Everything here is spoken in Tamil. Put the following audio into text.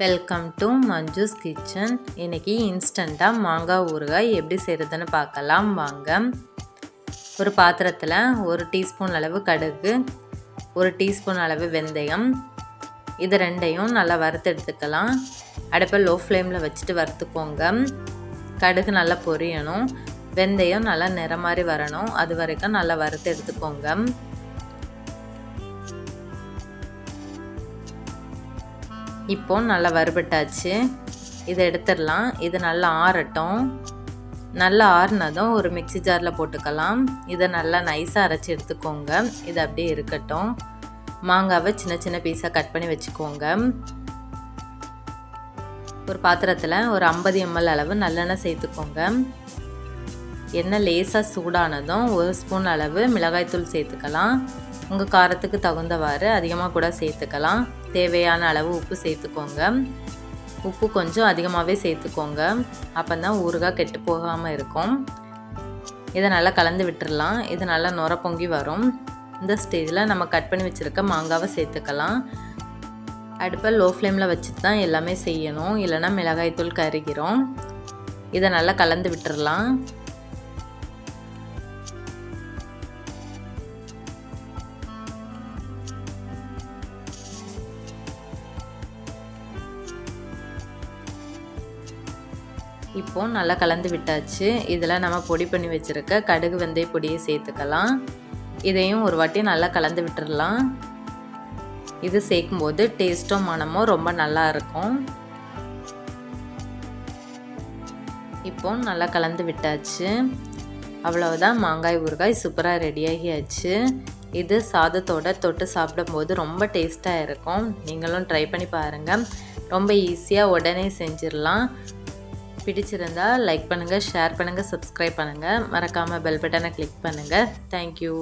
வெல்கம் டு மஞ்சுஸ் கிச்சன் இன்றைக்கி இன்ஸ்டண்ட்டாக மாங்காய் ஊறுகாய் எப்படி செய்கிறதுன்னு பார்க்கலாம். வாங்க. ஒரு பாத்திரத்தில் ஒரு டீஸ்பூன் அளவு கடுகு ஒரு டீஸ்பூன் அளவு வெந்தயம். இது ரெண்டையும் நல்லா வறுத்து எடுத்துக்கலாம். அடுப்பை லோ ஃப்ளேமில் வச்சுட்டு வறுத்துக்கோங்க. கடுகு நல்லா பொரியணும். வெந்தயம் நல்லா நிற மாதிரி வரணும். அது வரைக்கும் நல்லா வறுத்து எடுத்துக்கோங்க. இப்போ நல்லா வறுபட்டாச்சு. இதை எடுத்துடலாம். இது நல்லா ஆறட்டும். நல்லா ஆறுனதும் ஒரு மிக்சி ஜாரில் போட்டுக்கலாம். இதை நல்லா நைஸாக அரைச்சி எடுத்துக்கோங்க. இது அப்படியே இருக்கட்டும். மாங்காவை சின்ன சின்ன பீஸாக கட் பண்ணி வச்சுக்கோங்க. ஒரு பாத்திரத்தில் ஒரு ஐம்பது எம்எல் அளவு நல்லெண்ணெய் சேர்த்துக்கோங்க. எண்ணெய் லேசாக சூடானதும் ஒரு ஸ்பூன் அளவு மிளகாய்த்தூள் சேர்த்துக்கலாம். உங்கள் காரத்துக்கு தகுந்தவாறு அதிகமாக கூட சேர்த்துக்கலாம். தேவையான அளவு உப்பு சேர்த்துக்கோங்க. உப்பு கொஞ்சம் அதிகமாகவே சேர்த்துக்கோங்க. அப்போ தான் ஊறுகாய் கெட்டு போகாமல் இருக்கும். இதை நல்லா கலந்து விட்டுடலாம் இது நல்லா நுர பொங்கி வரும். இந்த ஸ்டேஜில் நம்ம கட் பண்ணி வச்சுருக்க மாங்காவை சேர்த்துக்கலாம். அடுப்பை லோ ஃப்ளேமில் வச்சுட்டு தான் எல்லாமே செய்யணும். இல்லைனா மிளகாய்த்தூள் கருகிறோம். இதை நல்லா கலந்து விட்டுடலாம் இப்போ நல்லா கலந்து விட்டாச்சு. இதில் நம்ம பொடி பண்ணி வச்சுருக்க கடுகு வெந்தய பொடியை சேர்த்துக்கலாம். இதையும் ஒரு வாட்டி நல்லா கலந்து விட்டுடலாம் இது சேர்க்கும்போது டேஸ்ட்டும் மனமும் ரொம்ப நல்லா இருக்கும். இப்போ நல்லா கலந்து விட்டாச்சு. அவ்வளவுதான். மாங்காய் ஊறுகாய் சூப்பராக ரெடியாகியாச்சு இது சாதத்தோட தொட்டு சாப்பிடும்போது ரொம்ப டேஸ்ட்டாக இருக்கும். நீங்களும் ட்ரை பண்ணி பாருங்கள் ரொம்ப ஈஸியாக உடனே செஞ்சிடலாம். பிடிச்சிருந்தா லைக் பண்ணுங்கள் ஷேர் பண்ணுங்கள் சப்ஸ்கிரைப் பண்ணுங்கள் மறக்காமல் பெல் பட்டனை கிளிக் பண்ணுங்கள் தேங்க்யூ